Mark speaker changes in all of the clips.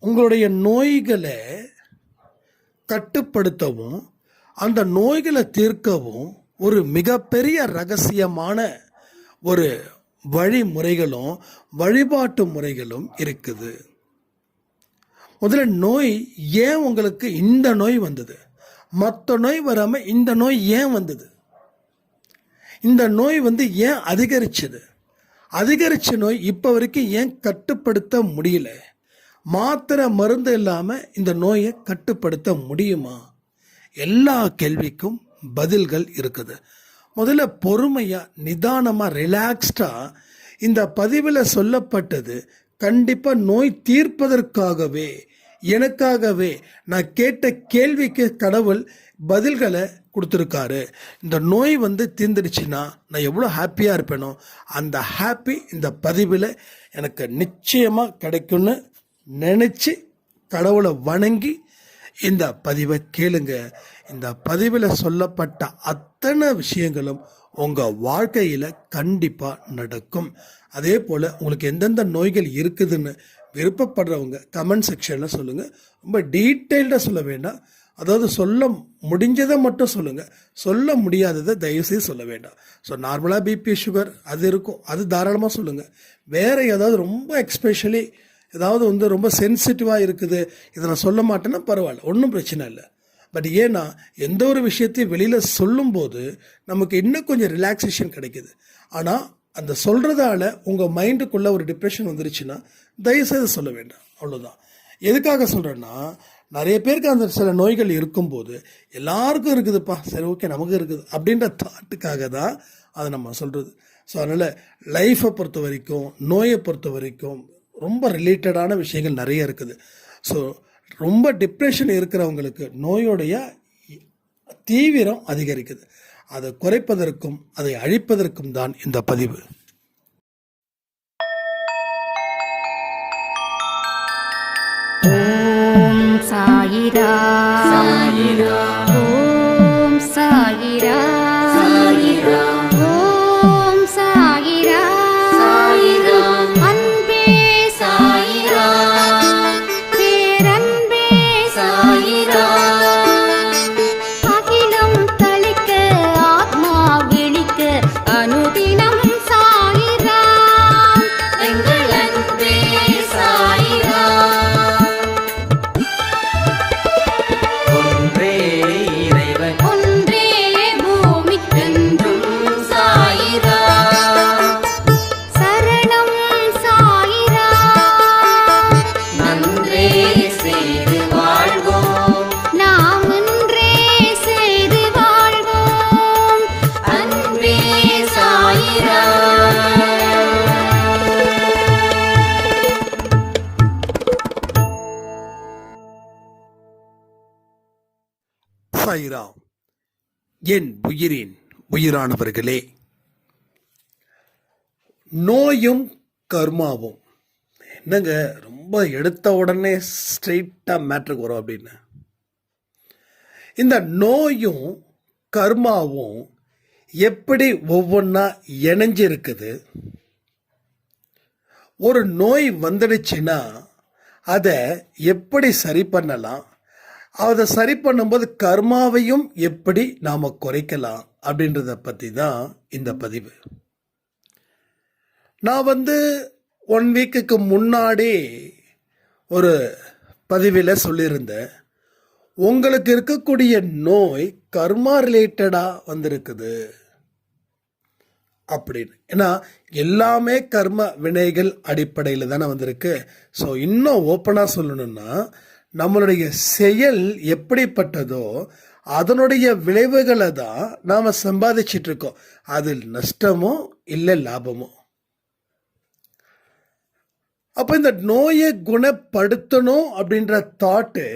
Speaker 1: உங்களுடைய நோய்களை கட்டுப்படுத்தவும் அந்த நோய்களை தீர்க்கவும் ஒரு மிகப்பெரிய ரகசியமான ஒரு வழிமுறைகளும் வழிபாட்டு முறைகளும் இருக்குது. முதல்ல நோய் ஏன் உங்களுக்கு இந்த நோய் வந்தது? மற்ற நோய் வராமல் இந்த நோய் ஏன் வந்தது? இந்த நோய் வந்து ஏன் அதிகரிச்சது? அதிகரிச்ச நோய் இப்போ வரைக்கும் ஏன் கட்டுப்படுத்த முடியல? மாத்திரை மருந்து இல்லாமல் இந்த நோயை கட்டுப்படுத்த முடியுமா? எல்லா கேள்விக்கும் பதில்கள் இருக்குது. முதல்ல பொறுமையாக நிதானமாக ரிலாக்ஸ்டாக இந்த பதிவில் சொல்லப்பட்டது கண்டிப்பாக நோய் தீர்ப்பதற்காகவே எனக்காகவே நான் கேட்ட கேள்விக்கு கடவுள் பதில்களை கொடுத்துருக்காரு. இந்த நோய் வந்து தீர்ந்துடுச்சுன்னா நான் எவ்வளோ ஹாப்பியாக இருப்பேனோ அந்த ஹாப்பி இந்த பதிவில் எனக்கு நிச்சயமாக கிடைக்கும்னு நினச்சி கடவுளை வணங்கி இந்த பதிவை கேளுங்க. இந்த பதிவில் சொல்லப்பட்ட அத்தனை விஷயங்களும் உங்கள் வாழ்க்கையில் கண்டிப்பாக நடக்கும். அதே போல் உங்களுக்கு எந்தெந்த நோய்கள் இருக்குதுன்னு விருப்பப்படுறவங்க கமெண்ட் செக்ஷனில் சொல்லுங்கள் ரொம்ப டீட்டெயில்டாக சொல்ல வேண்டாம். அதாவது சொல்ல முடிஞ்சதை மட்டும் சொல்லுங்கள் சொல்ல முடியாததை தயவுசெய்து சொல்ல வேண்டாம். ஸோ நார்மலாக பிபி சுகர் அது இருக்கும். அது தாராளமாக சொல்லுங்கள் வேறு ஏதாவது ரொம்ப எக்ஸ்பெஷலி ஏதாவது வந்து ரொம்ப சென்சிட்டிவாக இருக்குது இதை நான் சொல்ல மாட்டேன்னா பரவாயில்ல ஒன்றும் பிரச்சனை இல்லை. பட் ஏன்னா எந்த ஒரு விஷயத்தையும் வெளியில் சொல்லும்போது நமக்கு இன்னும் கொஞ்சம் ரிலாக்ஸேஷன் கிடைக்குது. ஆனால் அந்த சொல்கிறதால உங்கள் மைண்டுக்குள்ளே ஒரு டிப்ரெஷன் வந்துருச்சுன்னா தயவுசெய்து சொல்ல வேண்டாம் அவ்வளோதான் எதுக்காக சொல்கிறேன்னா நிறைய பேருக்கு அந்த சில நோய்கள் இருக்கும்போது எல்லாருக்கும் இருக்குதுப்பா சரி ஓகே நமக்கு இருக்குது அப்படின்ற தாட்டுக்காக தான் அதை நம்ம சொல்கிறது ஸோ அதனால் லைஃப்பை பொறுத்த வரைக்கும் நோயை பொறுத்த வரைக்கும் ரொம்ப ரிலேட்டடான விஷயங்கள் நிறைய இருக்குது. ஸோ ரொம்ப டிப்ரெஷன் இருக்கிறவங்களுக்கு நோயுடைய தீவிரம் அதிகரிக்குது. அதை குறைப்பதற்கும் அதை அழிப்பதற்கும் தான் இந்த பதிவு.
Speaker 2: சாயிரா சாயிரா. ஓம் சாயிரா.
Speaker 1: உயிரானவர்களே. நோயும் கர்மாவும். என்னங்க ரொம்ப எடுத்த உடனே ஸ்ட்ரெயிட்டாக மேட்ருக்கு வரும் அப்படின்னு. இந்த நோயும் கர்மாவும் எப்படி ஒவ்வொன்றா இணைஞ்சு இருக்குது ஒரு நோய் வந்துடுச்சுன்னா அதை எப்படி சரி பண்ணலாம்? அதை சரி பண்ணும்போது கர்மாவையும் எப்படி நாம் குறைக்கலாம் அப்படின்றத பற்றி தான் இந்த பதிவு. நான் வந்து ஒன் வீக்குக்கு முன்னாடி ஒரு பதிவில் சொல்லியிருந்தேன். உங்களுக்கு இருக்கக்கூடிய நோய் கர்மா ரிலேட்டடாக வந்திருக்குது. அப்படின்னு. ஏன்னா எல்லாமே கர்ம வினைகள் அடிப்படையில் தானே வந்திருக்கு. ஸோ இன்னும் ஓப்பனாக சொல்லணும்னா நம்மளுடைய செயல் எப்படிப்பட்டதோ அதனுடைய விளைவுகளை தான் நாம் சம்பாதிச்சிட்டு இருக்கோம். அதில் நஷ்டமோ இல்லை லாபமோ. அப்போ இந்த நோயை குணப்படுத்தணும் அப்படின்ற தாட்டு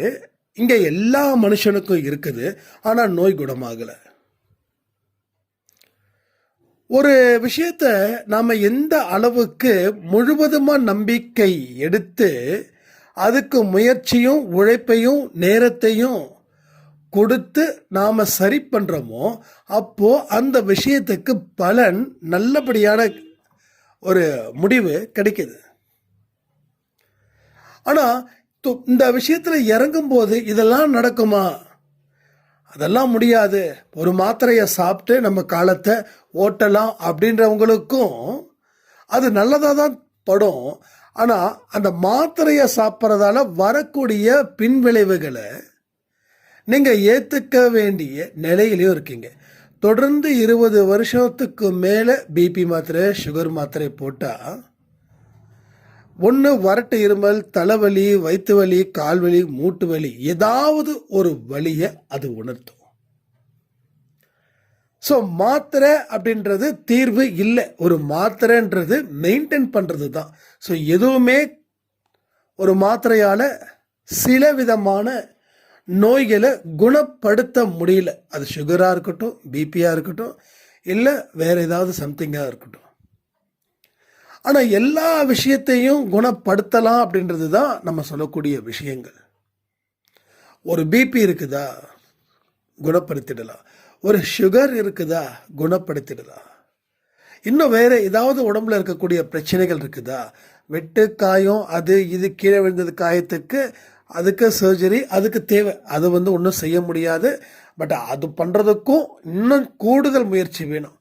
Speaker 1: இங்கே எல்லா மனுஷனுக்கும் இருக்குது. ஆனால் நோய் குணமாகலை. ஒரு விஷயத்த நாம் எந்த அளவுக்கு முழுவதுமாக நம்பிக்கை எடுத்து அதுக்கு முயற்சியும் உழைப்பையும் நேரத்தையும் கொடுத்து நாம் சரி பண்ணுறோமோ அப்போ அந்த விஷயத்துக்கு பலன் நல்லபடியான ஒரு முடிவு கிடைக்கிது. ஆனால் இந்த விஷயத்துல இறங்கும்போது இதெல்லாம் நடக்குமா? அதெல்லாம் முடியாது. ஒரு மாத்திரையை சாப்பிட்டு நம்ம காலத்தை ஓட்டலாம் அப்படின்றவங்களுக்கும் அது நல்லதாக தான் படும். ஆனால் அந்த மாத்திரையை சாப்பிட்றதால வரக்கூடிய பின்விளைவுகளை நீங்கள் ஏற்றுக்க வேண்டிய நிலையிலையும் இருக்கீங்க. தொடர்ந்து இருபது வருஷத்துக்கு மேலே பிபி மாத்திரை சுகர் மாத்திரை போட்டால் ஒன்று வறட்டு இருமல் தலைவலி வயிற்று வலி கால்வலி மூட்டு வலி ஏதாவது ஒரு வலியை அது உணர்த்தும். ஸோ மாத்திரை அப்படின்றது தீர்வு இல்லை. ஒரு மாத்திரைன்றது மெயின்டைன் பண்ணுறது தான் ஸோ எதுவுமே ஒரு மாத்திரையால் சில விதமான நோய்களை குணப்படுத்த முடியல. அது சுகராக இருக்கட்டும் பிபியாக இருக்கட்டும் இல்லை வேறு ஏதாவது சம்திங்காக இருக்கட்டும். ஆனால் எல்லா விஷயத்தையும் குணப்படுத்தலாம் அப்படின்றது தான் நம்ம சொல்லக்கூடிய விஷயங்கள். ஒரு பிபி இருக்குதா? குணப்படுத்திடலாம். ஒரு சுகர் இருக்குதா? குணப்படுத்திடுதா? இன்னும் வேற ஏதாவது உடம்புல இருக்கக்கூடிய பிரச்சனைகள் இருக்குதா? வெட்டு காயம் அது இது கீழே விழுந்தது காயத்துக்கு அதுக்கு சர்ஜரி அதுக்கு தேவை. அது வந்து ஒன்றும் செய்ய முடியாது. பட் அது பண்ணுறதுக்கும் இன்னும் கூடுதல் முயற்சி வேணும்.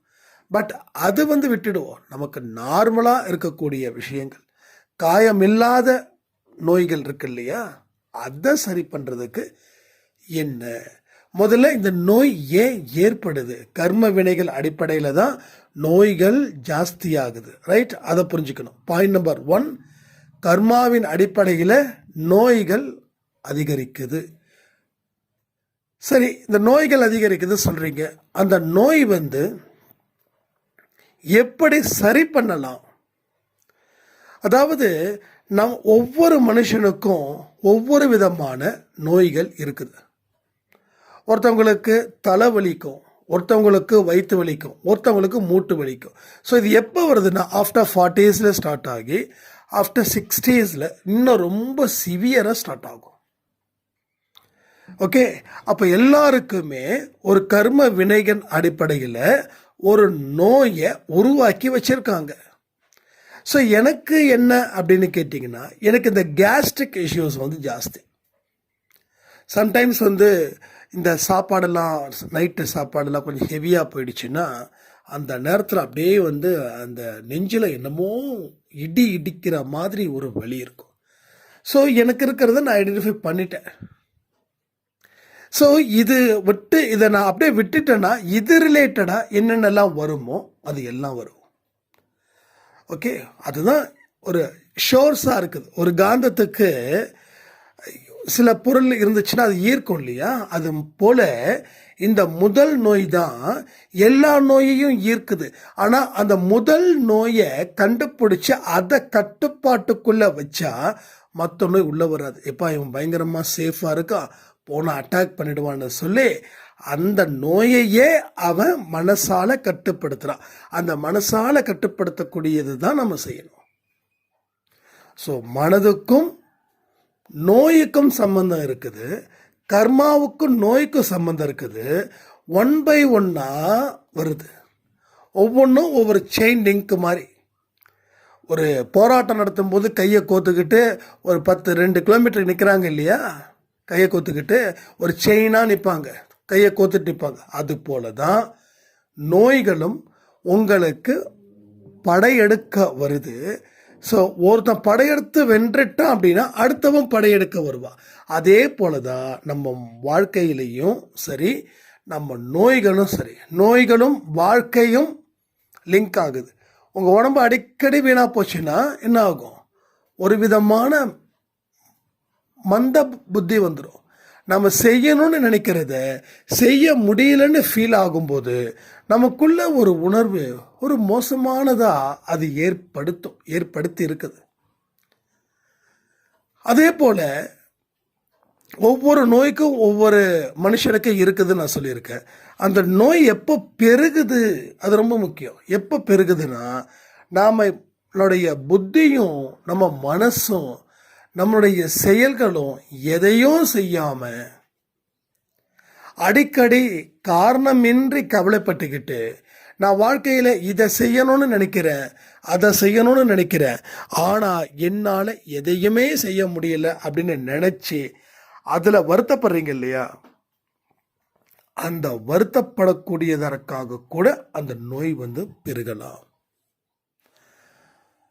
Speaker 1: பட் அது வந்து விட்டுடுவோம். நமக்கு நார்மலாக இருக்கக்கூடிய விஷயங்கள். காயமில்லாத நோய்கள் இருக்கு இல்லையா? அதை சரி பண்ணுறதுக்கு என்ன முதல்ல இந்த நோய் ஏன் ஏற்படுது? கர்ம வினைகள் அடிப்படையில் தான் நோய்கள் ஜாஸ்தியாகுது. ரைட் அதை புரிஞ்சுக்கணும். பாயிண்ட் நம்பர் ஒன் கர்மாவின் அடிப்படையில் நோய்கள் அதிகரிக்குது. சரி இந்த நோய்கள் அதிகரிக்குது சொல்கிறீங்க அந்த நோய் வந்து எப்படி சரி பண்ணலாம்? அதாவது நம் ஒவ்வொரு மனுஷனுக்கும் ஒவ்வொரு விதமான நோய்கள் இருக்குது. ஒருத்தவங்களுக்கு தலை வலிக்கும் ஒருத்தவங்களுக்கு வயிற்று வலிக்கும் ஒருத்தவங்களுக்கு மூட்டு வலிக்கும். ஸோ இது எப்போ வருதுன்னா ஆஃப்டர் ஃபார்ட்டிஸில் ஸ்டார்ட் ஆகி ஆஃப்டர் சிக்ஸ்டீஸில் இன்னும் ரொம்ப சிவியராக ஸ்டார்ட் ஆகும். ஓகே அப்போ எல்லாருக்குமே ஒரு கர்ம வினைகன் அடிப்படையில் ஒரு நோயை உருவாக்கி வச்சுருக்காங்க. ஸோ எனக்கு என்ன அப்படின்னு கேட்டிங்கன்னா எனக்கு இந்த கேஸ்ட்ரிக் இஷ்யூஸ் வந்து ஜாஸ்தி. சம்டைம்ஸ் வந்து இந்த சாப்பாடெல்லாம் நைட்டு சாப்பாடெல்லாம் கொஞ்சம் ஹெவியாக போயிடுச்சுன்னா அந்த நேரத்தில் அப்படியே வந்து அந்த நெஞ்சில் என்னமோ இடி இடிக்கிற மாதிரி ஒரு வழி இருக்கும். ஸோ எனக்கு இருக்கிறத நான் ஐடென்டிஃபை பண்ணிட்டேன். ஸோ இது விட்டு இதை நான் அப்படியே விட்டுட்டேன்னா இது ரிலேட்டடாக என்னென்னலாம் வருமோ அது எல்லாம் வரும். ஓகே அதுதான் ஒரு ஷோர்ஸாக இருக்குது. ஒரு காந்தத்துக்கு சில பொருள் இருந்துச்சுன்னா அது ஈர்க்கும் இல்லையா? அது போல இந்த முதல் நோய் தான் எல்லா நோயையும் ஈர்க்குது. ஆனால் அந்த முதல் நோயை கண்டுபிடிச்சு அதை கட்டுப்பாட்டுக்குள்ள வச்சா மற்ற நோய் உள்ள வராது. எப்பா இவன் பயங்கரமாக சேஃபாக இருக்கான். போனால் அட்டாக் பண்ணிடுவான்னு சொல்லி அந்த நோயையே அவன் மனசால கட்டுப்படுத்துறான். அந்த மனசால கட்டுப்படுத்தக்கூடியது தான் நம்ம செய்யணும். ஸோ மனதுக்கும் நோய்க்கும் சம்பந்தம் இருக்குது. கர்மாவுக்கும் நோய்க்கும் சம்பந்தம் இருக்குது. ஒன் பை ஒன்னாக வருது. ஒவ்வொன்றும் ஒவ்வொரு செயின் லிங்க் மாதிரி ஒரு போராட்டம் நடத்தும் போது கையை கோத்துக்கிட்டு ஒரு பத்து ரெண்டு கிலோமீட்டர் நிற்கிறாங்க இல்லையா? கையை கோத்துக்கிட்டு ஒரு செயினாக நிற்பாங்க கையை கோத்துட்டு நிற்பாங்க அது போல தான் நோய்களும் உங்களுக்கு படையெடுக்க வருது. ஸோ ஒருத்தன் படையெடுத்து வென்றுட்டான் அப்படின்னா அடுத்தவன் படையெடுக்க வருவான் அதே போல தான் நம்ம வாழ்க்கையிலையும் சரி நம்ம நோய்களும் சரி நோய்களும் வாழ்க்கையும் லிங்க் ஆகுது. உங்கள் உடம்பு அடிக்கடி வீணாக போச்சுன்னா என்ன ஆகும்? ஒரு விதமான மந்த புத்தி வந்துடும் நம்ம செய்யணும்னு நினைக்கிறத செய்ய முடியலன்னு ஃபீல் ஆகும்போது நமக்குள்ள ஒரு உணர்வு ஒரு மோசமானதாக அது ஏற்படுத்தும் ஏற்படுத்தி இருக்குது. அதே போல் ஒவ்வொரு நோய்க்கும் ஒவ்வொரு மனுஷனுக்கு இருக்குதுன்னு நான் சொல்லியிருக்கேன். அந்த நோய் எப்போ பெருகுது அது ரொம்ப முக்கியம். எப்போ பெருகுதுன்னா நாம் நம்மளுடைய புத்தியும் நம்ம மனசும் நம்மளுடைய செயல்களும் எதையும் செய்யாம அடிக்கடி காரணமின்றி கவலைப்பட்டுக்கிட்டு நான் வாழ்க்கையில் இதை செய்யணும்னு நினைக்கிறேன் அதை செய்யணும்னு நினைக்கிறேன் ஆனால் என்னால் எதையுமே செய்ய முடியல அப்படின்னு நினச்சி அதில் வருத்தப்படுறீங்க இல்லையா? அந்த வருத்தப்படக்கூடியதற்காக கூட அந்த நோய் வந்து பெருகலாம்.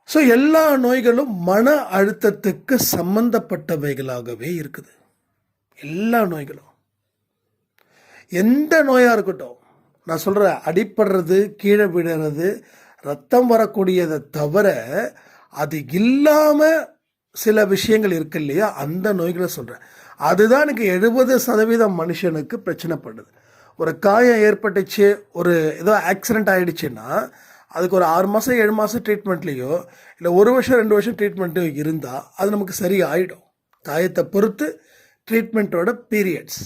Speaker 1: ஸோ எல்லா நோய்களும் மன அழுத்தத்துக்கு சம்பந்தப்பட்டவைகளாகவே இருக்குது. எல்லா நோய்களும். எந்த நோயாக இருக்கட்டும் நான் சொல்கிறேன் அடிப்படுறது கீழே விடுறது ரத்தம் வரக்கூடியதை தவிர அது இல்லாமல் சில விஷயங்கள் இருக்கு இல்லையா? அந்த நோய்களை சொல்கிறேன் அதுதான் எனக்கு எழுபது சதவீதம் மனுஷனுக்கு பிரச்சனைப்படுது ஒரு காயம் ஏற்பட்டுச்சு ஒரு ஏதோ ஆக்சிடெண்ட் ஆகிடுச்சுன்னா அதுக்கு ஒரு ஆறு மாதம் ஏழு மாதம் ட்ரீட்மெண்ட்லேயோ இல்லை ஒரு வருஷம் ரெண்டு வருஷம் ட்ரீட்மெண்ட்டோ இருந்தால் அது நமக்கு சரி ஆகிடும் காயத்தை பொறுத்து ட்ரீட்மெண்ட்டோட பீரியட்ஸ்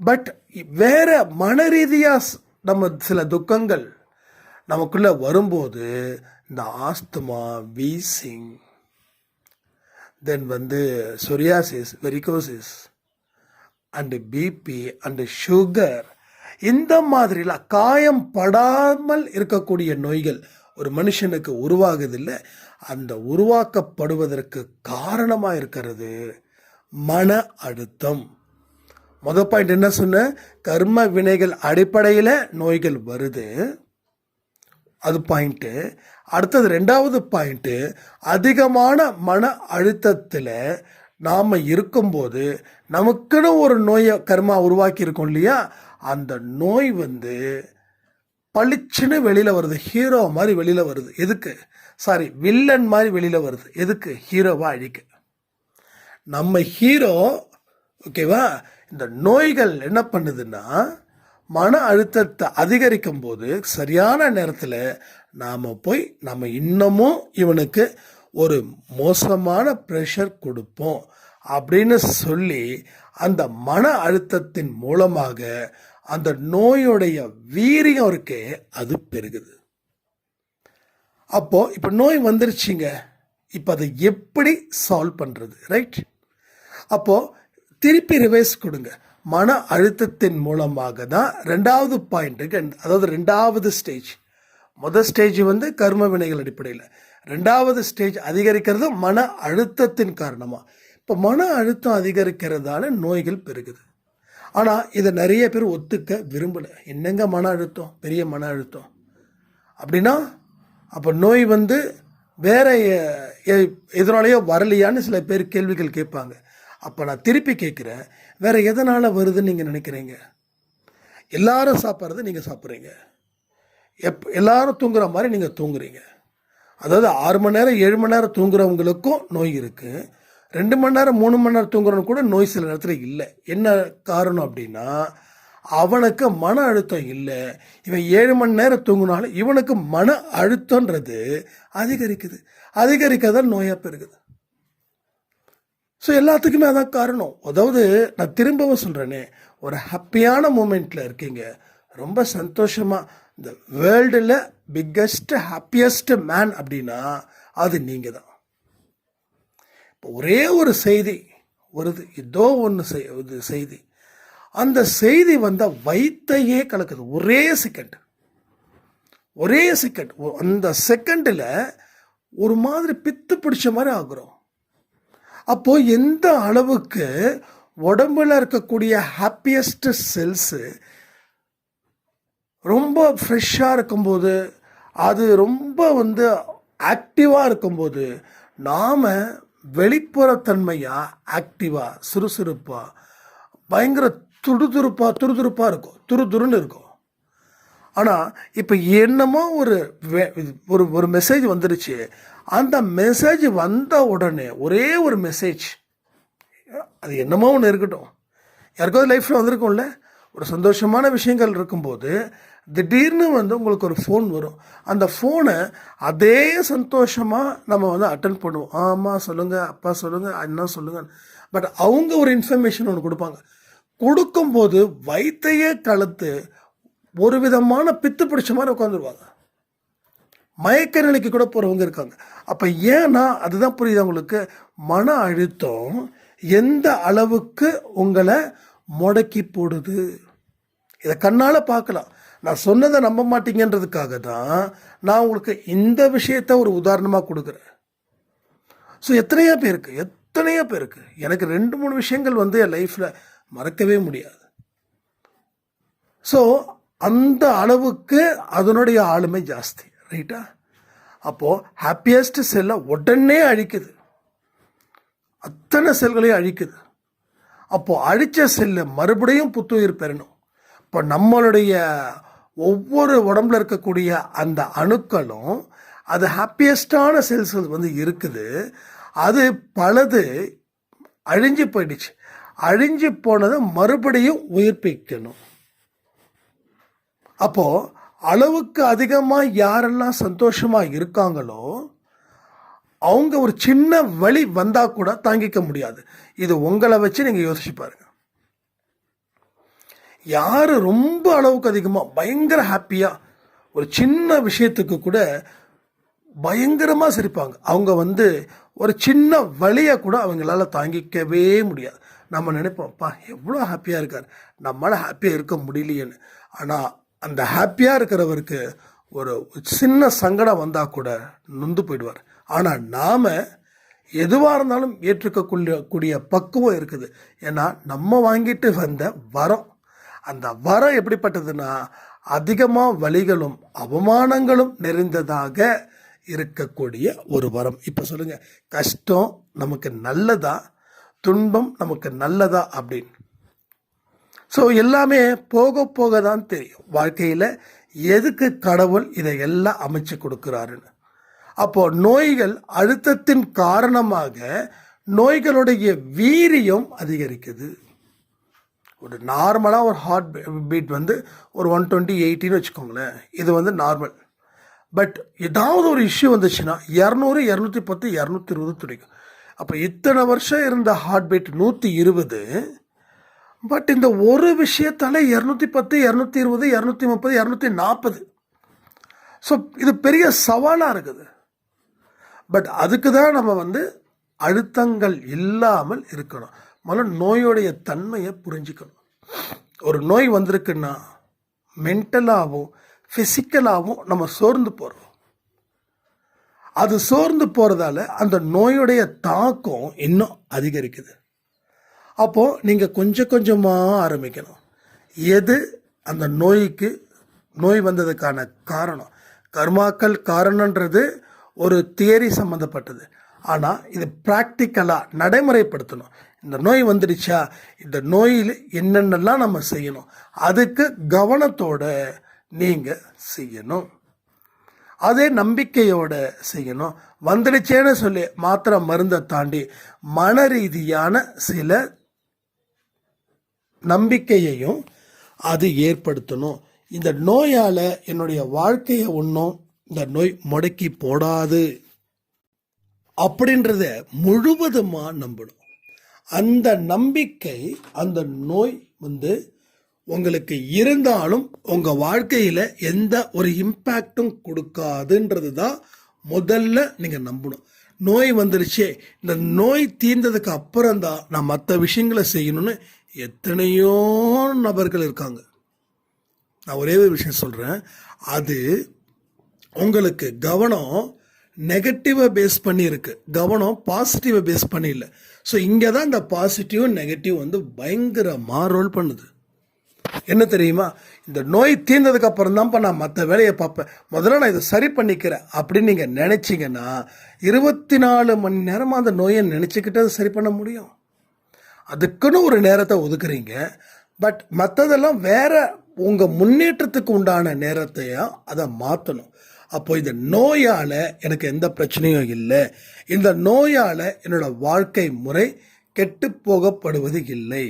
Speaker 1: பட் வேற மன ரீதியாக நம்ம சில துக்கங்கள் நமக்குள்ளே வரும்போது இந்த ஆஸ்துமா வீசிங் தென் வந்து psoriasis varicosis and BP and sugar இந்த மாதிரிலாம் காயம் படாமல் இருக்கக்கூடிய நோய்கள் ஒரு மனுஷனுக்கு உருவாகுதில்லை. அந்த உருவாக்கப்படுவதற்கு காரணமாக இருக்கிறது மன அழுத்தம். முத பாயிண்ட் என்ன சொன்ன? கர்ம வினைகள் அடிப்படையில் நோய்கள் வருது. அது பாயிண்ட்டு அடுத்தது ரெண்டாவது பாயிண்ட்டு அதிகமான மன அழுத்தத்தில் நாம் இருக்கும்போது நமக்குன்னு ஒரு நோயை கர்மா உருவாக்கியிருக்கோம் இல்லையா? அந்த நோய் வந்து பளிச்சுன்னு வெளியில் வருது. ஹீரோ மாதிரி வெளியில் வருது. எதுக்கு? சாரி வில்லன் மாதிரி வெளியில் வருது. எதுக்கு? ஹீரோவாக அழிக்க. நம்ம ஹீரோ ஓகேவா இந்த நோய்கள் என்ன பண்ணுதுன்னா மன அழுத்தத்தை அதிகரிக்கும் போது சரியான நேரத்தில் நாம் போய் நம்ம இன்னமும் இவனுக்கு ஒரு மோசமான ப்ரெஷர் கொடுப்போம் அப்படின்னு சொல்லி அந்த மன அழுத்தத்தின் மூலமாக அந்த நோயுடைய வீரியம் இருக்கே அது பெருகுது. அப்போ இப்போ நோய் வந்துருச்சுங்க. இப்போ அதை எப்படி சால்வ் பண்ணுறது ரைட் அப்போ திருப்பி ரிவைஸ் கொடுங்க. மன அழுத்தத்தின் மூலமாக தான் ரெண்டாவது பாயிண்ட்டுக்கு அதாவது ரெண்டாவது ஸ்டேஜ் முதல் ஸ்டேஜ் வந்து கர்ம வினைகள் அடிப்படையில். ரெண்டாவது ஸ்டேஜ் அதிகரிக்கிறது மன அழுத்தத்தின் காரணமாக இப்போ மன அழுத்தம் அதிகரிக்கிறதால நோய்கள் பெருகுது. ஆனால் இதை நிறைய பேர் ஒத்துக்க விரும்பலை. என்னங்க மன அழுத்தம்? பெரிய மன அழுத்தம். அப்படின்னா அப்போ நோய் வந்து வேற எ- எதனாலேயோ வரலையான்னு சில பேர் கேள்விகள் கேட்பாங்க. அப்போ நான் திருப்பி கேட்குறேன் வேற எதனால் வருதுன்னு நீங்கள் நினைக்கிறீங்க? எல்லாரும் சாப்பிட்றது நீங்கள் சாப்பிட்றீங்க. எப் எல்லாரும் தூங்குற மாதிரி நீங்கள் தூங்குறீங்க. அதாவது ஆறு மணி நேரம் ஏழு மணி நேரம் தூங்குறவங்களுக்கும் நோய் இருக்குது ரெண்டு மணி நேரம் மூணு மணி நேரம் தூங்குறவங்க கூட நோய் சில நேரத்தில் இல்லை. என்ன காரணம் அப்படின்னா அவனுக்கு மன அழுத்தம் இல்லை. இவன் ஏழு மணி நேரம் தூங்குனாலும் இவனுக்கு மன அழுத்தன்றது அதிகரிக்குது. அதிகரிக்கதான் நோயாக பெருகுது. ஸோ எல்லாத்துக்குமே அதான் காரணம். அதாவது நான் திரும்பவும் சொல்கிறேனே ஒரு ஹாப்பியான மூமெண்ட்டில் இருக்கீங்க. ரொம்ப சந்தோஷமாக இந்த வேர்ல்டில் பிக்கஸ்ட் ஹாப்பியஸ்ட் மேன் அப்படின்னா அது நீங்கள் தான் ஒரே ஒரு செய்தி வருது ஏதோ ஒன்று செய் இது செய்தி. அந்த செய்தி வந்தால் வயிற்றையே கலக்குது. ஒரே செகண்ட் ஒரே செகண்ட் அந்த செகண்டில் ஒரு மாதிரி பித்து பிடிச்ச மாதிரி ஆகுறோம். அப்போது எந்த அளவுக்கு உடம்புல இருக்கக்கூடிய ஹாப்பியஸ்ட் செல்ஸு ரொம்ப ஃப்ரெஷ்ஷாக இருக்கும்போது அது ரொம்ப வந்து ஆக்டிவாக இருக்கும்போது நாம் வெளிப்புறத்தன்மையாக ஆக்டிவாக சுறுசுறுப்பாக பயங்கர துடுதுருப்பாக துருதுருப்பாக இருக்கும். துருதுருன்னு இருக்கும். ஆனால் இப்போ என்னமோ ஒரு வே- ஒரு ஒரு மெசேஜ் வந்துருச்சு. அந்த மெசேஜ் வந்த உடனே ஒரே ஒரு மெசேஜ் அது என்னமோ ஒன்று இருக்கட்டும். யாருக்காவது லைஃப்பில் வந்திருக்கும்ல? ஒரு சந்தோஷமான விஷயங்கள் இருக்கும்போது திடீர்னு வந்து உங்களுக்கு ஒரு ஃபோன் வரும். அந்த ஃபோனை அதே சந்தோஷமாக நம்ம வந்து அட்டன் பண்ணுவோம். ஆமாம் சொல்லுங்கள் அப்பா சொல்லுங்கள் அண்ணா சொல்லுங்கள் பட் அவங்க ஒரு இன்ஃபர்மேஷன் ஒன்று கொடுப்பாங்க. கொடுக்கும்போது வயிற்றையே கழுத்து ஒரு விதமான பித்து பிடிச்ச மாதிரி உட்காந்துருவாங்க மயக்க நிலைக்கு கூட போகிறவங்க இருக்காங்க. அப்போ ஏன்னா அதுதான் புரியுது உங்களுக்கு? மன அழுத்தம் எந்த அளவுக்கு உங்களை முடக்கி போடுது? இதை கண்ணால் பார்க்கலாம். நான் சொன்னதை நம்ப மாட்டீங்கன்றதுக்காக தான் நான் உங்களுக்கு இந்த விஷயத்த ஒரு உதாரணமாக கொடுக்குறேன். ஸோ எத்தனையோ பேருக்கு எத்தனையோ பேருக்கு எனக்கு ரெண்டு மூணு விஷயங்கள் வந்து என் லைஃப்பில் மறக்கவே முடியாது. ஸோ அந்த அளவுக்கு அதனுடைய ஆளுமை ஜாஸ்தி ரைட்டா அப்போது ஹாப்பியஸ்ட் செல்லை உடனே அழிக்குது. அத்தனை செல்களையும் அழிக்குது. அப்போது அழித்த செல்லை மறுபடியும் புத்துயிர் பெறணும். இப்போ நம்மளுடைய ஒவ்வொரு உடம்புல இருக்கக்கூடிய அந்த அணுக்களும் அது ஹாப்பியஸ்டான செல்ஸ் வந்து இருக்குது. அது பலது அழிஞ்சு போயிடுச்சு. அழிஞ்சு போனதை மறுபடியும் உயிர்ப்பிக்கணும். அப்போ அளவுக்கு அதிகமாக யாரெல்லாம் சந்தோஷமாக இருக்காங்களோ அவங்க ஒரு சின்ன வழி வந்தால் கூட தாங்கிக்க முடியாது. இது உங்களை வச்சு நீங்கள் யோசிச்சு பாருங்க. யார் ரொம்ப அளவுக்கு அதிகமாக பயங்கர ஹாப்பியாக ஒரு சின்ன விஷயத்துக்கு கூட பயங்கரமாக சிரிப்பாங்க. அவங்க வந்து ஒரு சின்ன வழியை கூட அவங்களால தாங்கிக்கவே முடியாது. நம்ம நினைப்போம்ப்பா எவ்வளோ ஹாப்பியாக இருக்கார். நம்மளால் ஹாப்பியாக இருக்க முடியலையேன்னு. ஆனால் அந்த ஹாப்பியாக இருக்கிறவருக்கு ஒரு சின்ன சங்கடம் வந்தால் கூட நொந்து போயிடுவார். ஆனால் நாம் எதுவாக இருந்தாலும் ஏற்றுக்கக்கூடிய கூடிய பக்குவம் இருக்குது. ஏன்னா நம்ம வாங்கிட்டு வந்த வரம் அந்த வரம் எப்படிப்பட்டதுன்னா அதிகமாக வழிகளும் அவமானங்களும் நிறைந்ததாக இருக்கக்கூடிய ஒரு வரம். இப்போ சொல்லுங்கள் கஷ்டம் நமக்கு நல்லதா? துன்பம் நமக்கு நல்லதா அப்படின்னு. ஸோ எல்லாமே போக போக தான் தெரியும். வாழ்க்கையில் எதுக்கு கடவுள் இதை எல்லாம் அமைச்சு கொடுக்குறாருன்னு. அப்போது நோய்கள் அழுத்தத்தின் காரணமாக நோய்களுடைய வீரியம் அதிகரிக்குது. ஒரு நார்மலாக ஒரு ஹார்ட் பீட் வந்து ஒரு ஒன் டுவெண்ட்டி எயிட்டின்னு வச்சுக்கோங்களேன். இது வந்து நார்மல் பட் ஏதாவது ஒரு இஷ்யூ வந்துச்சுன்னா இரநூறு இரநூத்தி பத்து இரநூத்தி இருபது துடிக்கும். அப்போ இத்தனை வருஷம் இருந்த ஹார்ட் பீட் நூற்றி இருபது. பட் இந்த ஒரு விஷயத்தால் இரநூத்தி பத்து இரநூத்தி இருபது இரநூத்தி முப்பது இரநூத்தி நாற்பது ஸோ இது பெரிய சவாலாக இருக்குது. பட் அதுக்கு தான் நம்ம வந்து அழுத்தங்கள் இல்லாமல் இருக்கணும். முதல்ல நோயோடைய தன்மையை புரிஞ்சுக்கணும். ஒரு நோய் வந்திருக்குன்னா மென்டலாகவும் ஃபிசிக்கலாகவும் நம்ம சோர்ந்து போகிறோம் அது சோர்ந்து போகிறதால அந்த நோயுடைய தாக்கம் இன்னும் அதிகரிக்குது. அப்போது நீங்கள் கொஞ்சம் கொஞ்சமாக ஆரம்பிக்கணும். எது அந்த நோய்க்கு நோய் வந்ததுக்கான காரணம்? கர்மாக்கள் காரணன்றது ஒரு தியரி சம்மந்தப்பட்டது ஆனால் இது ப்ராக்டிக்கலாக நடைமுறைப்படுத்தணும். இந்த நோய் வந்துடுச்சா? இந்த நோயில் என்னென்னலாம் நம்ம செய்யணும்? அதுக்கு கவனத்தோட நீங்கள் செய்யணும். அதே நம்பிக்கையோட செய்யணும். வந்துடுச்சேன்னு சொல்லி மாத்திரை மருந்தை தாண்டி மன ரீதியான சில நம்பிக்கையையும் அது ஏற்படுத்தணும். இந்த நோயால் என்னுடைய வாழ்க்கையை ஒன்றும் இந்த நோய் முடக்கி போடாது. அப்படின்றத முழுவதுமாக நம்பணும். அந்த நம்பிக்கை அந்த நோய் வந்து உங்களுக்கு இருந்தாலும் உங்கள் வாழ்க்கையில் எந்த ஒரு இம்பேக்டும் கொடுக்காதுன்றது தான் முதல்ல நீங்கள் நம்பணும். நோய் வந்துருச்சே இந்த நோய் தீர்ந்ததுக்கு அப்புறம் தான் நான் மற்ற விஷயங்களை செய்யணும்னு எத்தனையோ நபர்கள் இருக்காங்க. நான் ஒரே ஒரு விஷயம் சொல்கிறேன் அது உங்களுக்கு கவனம் நெகட்டிவை பேஸ் பண்ணி இருக்கு கவனம் பாசிட்டிவை பேஸ் பண்ணி இல்லை ஸோ இங்கே தான் இந்த பாசிட்டிவ் நெகட்டிவ் வந்து பயங்கரமாக ரோல் பண்ணுது. என்ன தெரியுமா? இந்த நோய் தீர்ந்ததுக்கு அப்புறம் தான்ப்பா நான் மற்ற வேலையை பார்ப்பேன். முதல்ல நான் இதை சரி பண்ணிக்கிறேன் அப்படின்னு நீங்கள் நினச்சிங்கன்னா இருபத்தி நாலு மணி நேரமாக அந்த நோயை நினச்சிக்கிட்டு அதை சரி பண்ண முடியும். அதுக்குன்னு ஒரு நேரத்தை ஒதுக்குறீங்க. பட் மற்றதெல்லாம் வேற உங்கள் முன்னேற்றத்துக்கு உண்டான நேரத்தையும் அதை மாற்றணும் அப்போ இந்த நோயால் எனக்கு எந்த பிரச்சனையும் இல்லை. இந்த நோயால் என்னோட வாழ்க்கை முறை கெட்டு போகப்படுவது இல்லை.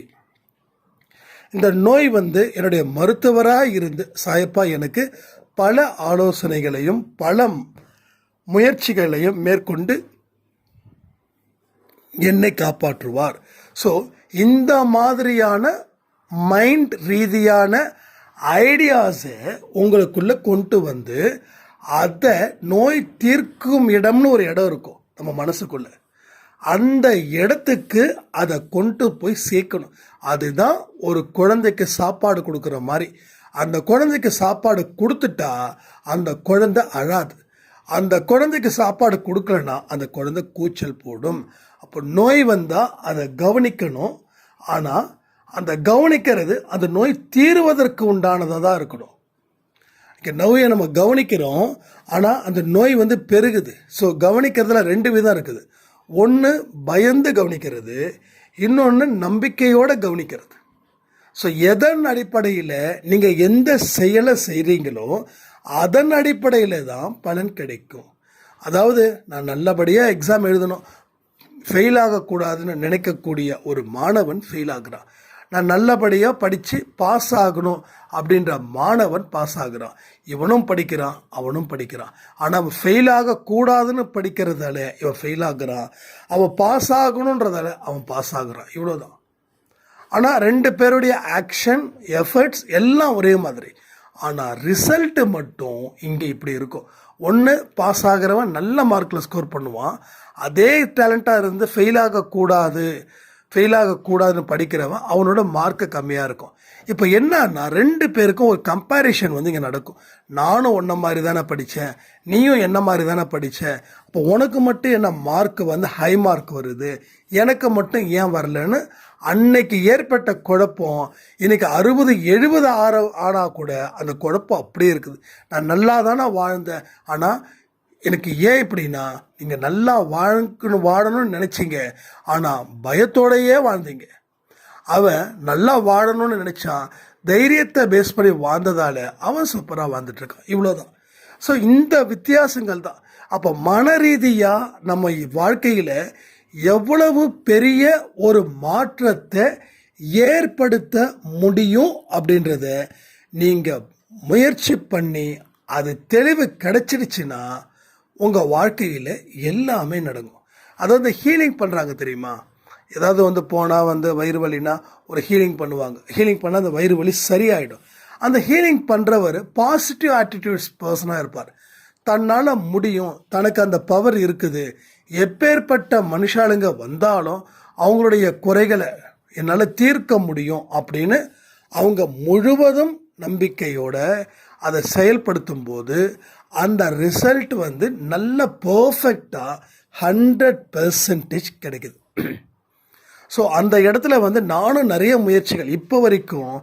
Speaker 1: இந்த நோய் வந்து என்னுடைய மருத்துவராக இருந்து சாயப்பா எனக்கு பல ஆலோசனைகளையும் பல முயற்சிகளையும் மேற்கொண்டு என்னை காப்பாற்றுவார். ஸோ இந்த மாதிரியான மைண்ட் ரீதியான ஐடியாஸை உங்களுக்குள்ளே கொண்டு வந்து அதை நோய் தீர்க்கும் இடம்னு ஒரு இடம் இருக்கும் நம்ம மனசுக்குள்ள. அந்த இடத்துக்கு அதை கொண்டு போய் சேர்க்கணும். அதுதான் ஒரு குழந்தைக்கு சாப்பாடு கொடுக்குற மாதிரி. அந்த குழந்தைக்கு சாப்பாடு கொடுத்துட்டா அந்த குழந்தை அழாது. அந்த குழந்தைக்கு சாப்பாடு கொடுக்கலன்னா அந்த குழந்தை கூச்சல் போடும். அப்போ நோய் வந்தால் அதை கவனிக்கணும். ஆனால் அந்த கவனிக்கிறது அந்த நோய் தீருவதற்கு உண்டானதாக தான் இருக்கணும். நோயை நம்ம கவனிக்கிறோம் ஆனால் அந்த நோய் வந்து பெருகுது. ஸோ கவனிக்கிறதுல ரெண்டு விதம் இருக்குது. ஒன்று பயந்து கவனிக்கிறது இன்னொன்று நம்பிக்கையோடு கவனிக்கிறது. ஸோ எதன் அடிப்படையில் நீங்கள் எந்த செயலை செய்கிறீங்களோ அதன் அடிப்படையில் தான் பலன் கிடைக்கும். அதாவது நான் நல்லபடியாக எக்ஸாம் எழுதணும். ஃபெயில் ஆகக்கூடாதுன்னு நினைக்கக்கூடிய ஒரு மாணவன் ஃபெயில் ஆகுறான். நான் நல்லபடியாக படித்து பாஸ் ஆகணும் அப்படின்ற மாணவன் பாஸ் ஆகுறான். இவனும் படிக்கிறான் அவனும் படிக்கிறான். ஆனால் அவன் ஃபெயில் ஆகக்கூடாதுன்னு படிக்கிறதால இவன் ஃபெயில் ஆகுறான். அவன் பாஸ் ஆகணுன்றதால அவன் பாஸ் ஆகுறான். இவ்வளோதான் ஆனால் ரெண்டு பேருடைய ஆக்ஷன் எஃபர்ட்ஸ் எல்லாம் ஒரே மாதிரி. ஆனால் ரிசல்ட்டு மட்டும் இங்கே இப்படி இருக்கும். ஒன்று பாஸ் ஆகிறவன் நல்ல மார்க்கில் ஸ்கோர் பண்ணுவான். அதே டேலண்ட்டாக இருந்து ஃபெயில் ஆகக்கூடாது. ஃபெயில் ஆகக்கூடாதுன்னு படிக்கிறவன் அவனோட மார்க்கு கம்மியாக இருக்கும். இப்போ என்னன்னா ரெண்டு பேருக்கும் ஒரு கம்பேரிஷன் வந்து இங்கே நடக்கும். நானும் ஒன்றை மாதிரி தானே படித்தேன் நீயும் என்ன மாதிரி தானே படித்த அப்போ உனக்கு மட்டும் என்ன மார்க் வந்து ஹை மார்க் வருது? எனக்கு மட்டும் ஏன் வரலன்னு அன்னைக்கு ஏற்பட்ட குழப்பம் இன்னைக்கு அறுபது எழுபது ஆற ஆனால் கூட அந்த குழப்பம் அப்படியே இருக்குது. நான் நல்லா தானே வாழ்ந்தேன். ஆனால் எனக்கு ஏன் இப்படின்னா நீங்கள் நல்லா வாழ்க்கணும் வாழணும்னு நினச்சிங்க. ஆனால் பயத்தோடையே வாழ்ந்தீங்க. அவன் நல்லா வாழணும்னு நினச்சான் தைரியத்தை பேஸ் பண்ணி வாழ்ந்ததால் அவன் சூப்பராக வாழ்ந்துட்டுருக்கான். இவ்வளோதான் ஸோ இந்த வித்தியாசங்கள் தான். அப்போ மன ரீதியாக நம்ம வாழ்க்கையில் எவ்வளவு பெரிய ஒரு மாற்றத்தை ஏற்படுத்த முடியும் அப்படின்றத நீங்கள் முயற்சி பண்ணி அது தெளிவு கிடைச்சிடுச்சுன்னா உங்கள் வாழ்க்கையில் எல்லாமே நடக்கும். அதாவது ஹீலிங் பண்ணுறாங்க தெரியுமா? ஏதாவது வந்து போனால் வந்து வயிறு வலினா ஒரு ஹீலிங் பண்ணுவாங்க. ஹீலிங் பண்ணால் அந்த வயிறு வலி சரியாயிடும். அந்த ஹீலிங் பண்ணுறவர் பாசிட்டிவ் ஆட்டிடியூட்ஸ் பர்சனாக இருப்பார். தன்னால் முடியும். தனக்கு அந்த பவர் இருக்குது. எப்பேற்பட்ட மனுஷாளுங்க வந்தாலும் அவங்களுடைய குறைகளை என்னால் தீர்க்க முடியும் அப்படின்னு அவங்க முழுவதும் நம்பிக்கையோடு அதை செயல்படுத்தும் போது அந்த ரிசல்ட் வந்து நல்ல பர்ஃபெக்டாக ஹண்ட்ரட் பெர்சன்டேஜ் கிடைக்குது. ஸோ அந்த இடத்துல வந்து நானும் நிறைய முயற்சிகள். இப்போ வரைக்கும்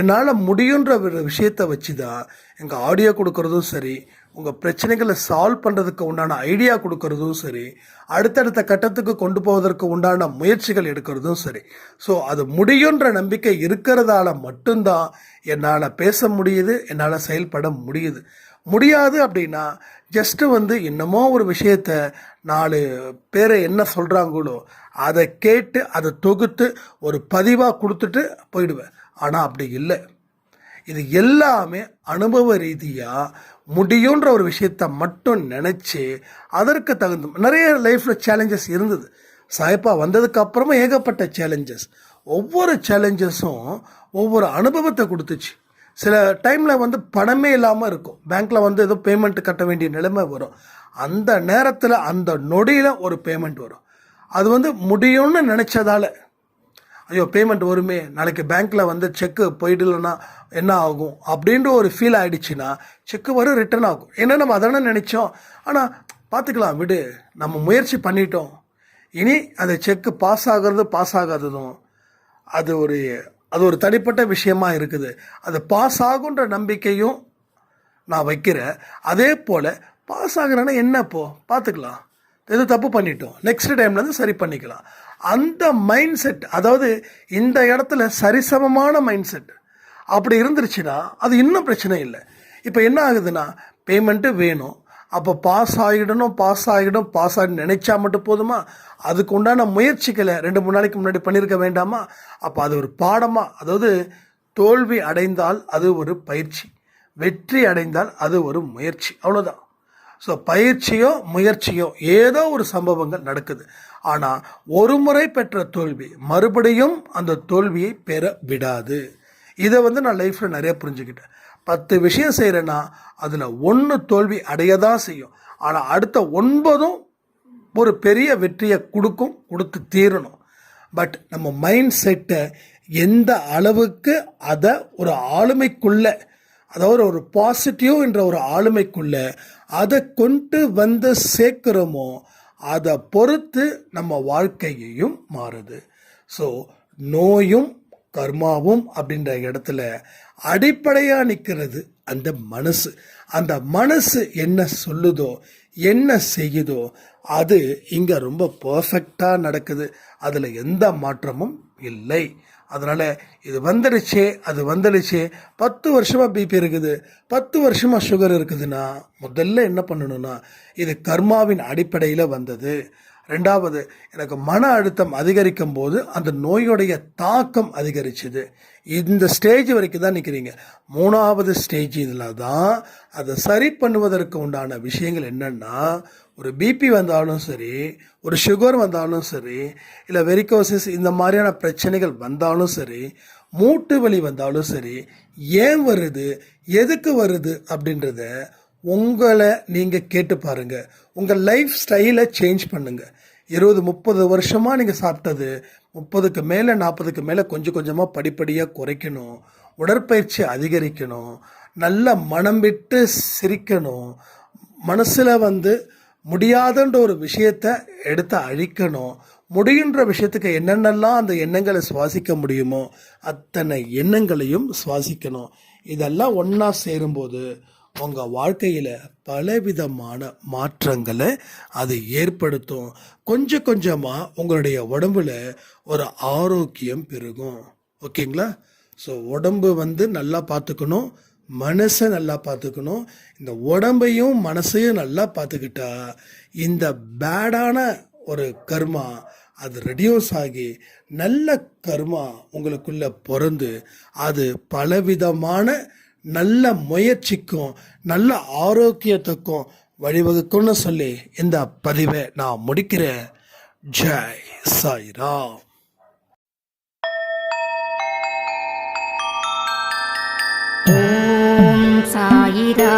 Speaker 1: என்னால் முடியுன்ற ஒரு விஷயத்தை வச்சு தான் எங்கள் ஆடியோ கொடுக்குறதும் சரி உங்கள் பிரச்சனைகளை சால்வ் பண்ணுறதுக்கு உண்டான ஐடியா கொடுக்கறதும் சரி அடுத்தடுத்த கட்டத்துக்கு கொண்டு போவதற்கு உண்டான முயற்சிகள் எடுக்கிறதும் சரி. ஸோ அது முடியுன்ற நம்பிக்கை இருக்கிறதால மட்டும்தான் என்னால் பேச முடியுது என்னால் செயல்பட முடியுது. முடியாது அப்படின்னா ஜஸ்ட்டு வந்து என்னமோ ஒரு விஷயத்த நாலு பேரை என்ன சொல்கிறாங்களோ அதை கேட்டு அதை தொகுத்து ஒரு பதிவாக கொடுத்துட்டு போயிடுவேன். ஆனால் அப்படி இல்லை. இது எல்லாமே அனுபவ ரீதியாக முடியுன்ற ஒரு விஷயத்த மட்டும் நினச்சி அதற்கு தகுந்த நிறைய லைஃப்பில் சேலஞ்சஸ் இருந்தது. சாய்ப்பா வந்ததுக்கு அப்புறமா ஏகப்பட்ட சேலஞ்சஸ் ஒவ்வொரு சேலஞ்சஸும் ஒவ்வொரு அனுபவத்தை கொடுத்துச்சு. சில டைமில் வந்து பணமே இல்லாமல் இருக்கும். பேங்க்கில் வந்து ஏதோ பேமெண்ட் கட்ட வேண்டிய நிலைமை வரும். அந்த நேரத்தில் அந்த நொடியில் ஒரு பேமெண்ட் வரும். அது வந்து முடியும்னு நினச்சதால ஐயோ பேமெண்ட் வருமே நாளைக்கு பேங்க்கில் வந்து செக்கு போயிடலன்னா என்ன ஆகும் அப்படின்ற ஒரு ஃபீல் ஆகிடுச்சின்னா செக்கு வரும் ரிட்டர்ன் ஆகும். ஏன்னா நம்ம அதானே நினச்சோம். ஆனால் பார்த்துக்கலாம் விடு. நம்ம முயற்சி பண்ணிட்டோம். இனி அந்த செக்கு பாஸ் ஆகிறது பாஸ் ஆகாததும் அது ஒரு அது ஒரு தனிப்பட்ட விஷயமா இருக்குது. அது பாஸ் ஆகுன்ற நம்பிக்கையும் நான் வைக்கிறேன். அதே போல் பாஸ் ஆகுறேன்னா என்னப்போ பார்த்துக்கலாம். எது தப்பு பண்ணிட்டோம். நெக்ஸ்ட் டைம்லேருந்து சரி பண்ணிக்கலாம். அந்த மைண்ட் செட் அதாவது இந்த இடத்துல சரிசமமான மைண்ட் செட் அப்படி இருந்துருச்சுன்னா அது இன்னும் பிரச்சனை இல்லை. இப்போ என்ன ஆகுதுன்னா பேமெண்ட்டு வேணும். அப்போ பாஸ் ஆகிடணும் பாஸ் ஆகிடும் பாஸ் ஆகிடும் நினைச்சா மட்டும் போதுமா? அதுக்கு உண்டான முயற்சிகளை ரெண்டு மூணு நாளைக்கு முன்னாடி பண்ணியிருக்க வேண்டாமா? அப்போ அது ஒரு பாடமாக அதாவது தோல்வி அடைந்தால் அது ஒரு பயிற்சி. வெற்றி அடைந்தால் அது ஒரு முயற்சி. அவ்வளோதான் ஸோ பயிற்சியோ முயற்சியோ ஏதோ ஒரு சம்பவங்கள் நடக்குது. ஆனால் ஒரு முறை பெற்ற தோல்வி மறுபடியும் அந்த தோல்வியை பெற விடாது. இதை வந்து நான் லைஃப்பில் நிறைய புரிஞ்சுக்கிட்டேன். பத்து விஷயம் செய்கிறேன்னா அதில் ஒன்று தோல்வி அடைய தான் செய்யும். ஆனால் அடுத்த ஒன்பதும் ஒரு பெரிய வெற்றியை கொடுக்கும் கொடுத்து தீரணும். பட் நம்ம மைண்ட் செட்டை எந்த அளவுக்கு அதை ஒரு ஆளுமைக்குள்ளே அதாவது ஒரு பாசிட்டிவ் என்ற ஒரு ஆளுமைக்குள்ளே அதை கொண்டு வந்து சேர்க்குறோமோ அதை பொறுத்து நம்ம வாழ்க்கையையும் மாறுது. ஸோ நோயும் கர்மாவும் அப்படின்ற இடத்துல அடிப்படையாக நிற்கிறது அந்த மனசு அந்த மனசு என்ன சொல்லுதோ என்ன செய்யுதோ அது இங்கே ரொம்ப பர்ஃபெக்டாக நடக்குது. அதில் எந்த மாற்றமும் இல்லை. அதனால் இது வந்துடுச்சே அது வந்துடுச்சே பத்து வருஷமாக பிபி இருக்குது. பத்து வருஷமாக சுகர் இருக்குதுன்னா முதல்ல என்ன பண்ணணும்னா இது கர்மாவின் அடிப்படையில் வந்தது. ரெண்டாவது எனக்கு மன அழுத்தம் அதிகரிக்கும் போது அந்த நோயுடைய தாக்கம் அதிகரிச்சுது. இந்த ஸ்டேஜ் வரைக்கும் தான் நிற்கிறீங்க மூணாவது ஸ்டேஜ் இதில் தான் அதை சரி பண்ணுவதற்கு உண்டான விஷயங்கள் என்னென்னா ஒரு பிபி வந்தாலும் சரி ஒரு சுகர் வந்தாலும் சரி இல்லை வெரிகோசிஸ் இந்த மாதிரியான பிரச்சனைகள் வந்தாலும் சரி மூட்டு வலி வந்தாலும் சரி ஏன் வருது எதுக்கு வருது அப்படின்றத உங்களை நீங்கள் கேட்டு பாருங்கள் உங்கள் லைஃப் ஸ்டைலை சேஞ்ச் பண்ணுங்கள் இருபது முப்பது வருஷமாக நீங்கள் சாப்பிட்டது முப்பதுக்கு மேலே நாற்பதுக்கு மேலே கொஞ்சம் கொஞ்சமாக படிப்படியாக குறைக்கணும். உடற்பயிற்சி அதிகரிக்கணும். நல்ல மனம் விட்டு சிரிக்கணும். மனசில் வந்து முடியாதுன்ற ஒரு விஷயத்தை எடுத்து அழிக்கணும். முடியுன்ற விஷயத்துக்கு என்னென்னலாம் அந்த எண்ணங்களை சுவாசிக்க முடியுமோ அத்தனை எண்ணங்களையும் சுவாசிக்கணும். இதெல்லாம் ஒன்றா சேரும்போது உங்கள் வாழ்க்கையில் பலவிதமான மாற்றங்களை அது ஏற்படுத்தும். கொஞ்சம் கொஞ்சமாக உங்களுடைய உடம்புல ஒரு ஆரோக்கியம் பெருகும். ஓகேங்களா? ஸோ உடம்பு வந்து நல்லா பார்த்துக்கணும். மனசை நல்லா பார்த்துக்கணும். இந்த உடம்பையும் மனசையும் நல்லா பார்த்துக்கிட்டா இந்த பேடான ஒரு கர்மா அது ரெடியூஸ் ஆகி நல்ல கர்மா உங்களுக்குள்ளே பிறந்து அது பலவிதமான நல்ல முயற்சிக்கும் நல்ல ஆரோக்கியத்துக்கும் வழிவகுக்கும்னு சொல்லி இந்த பதிவை நான் முடிக்கிறேன். ஜெய் சாய்ராம்.
Speaker 2: ஓம் சாயிரா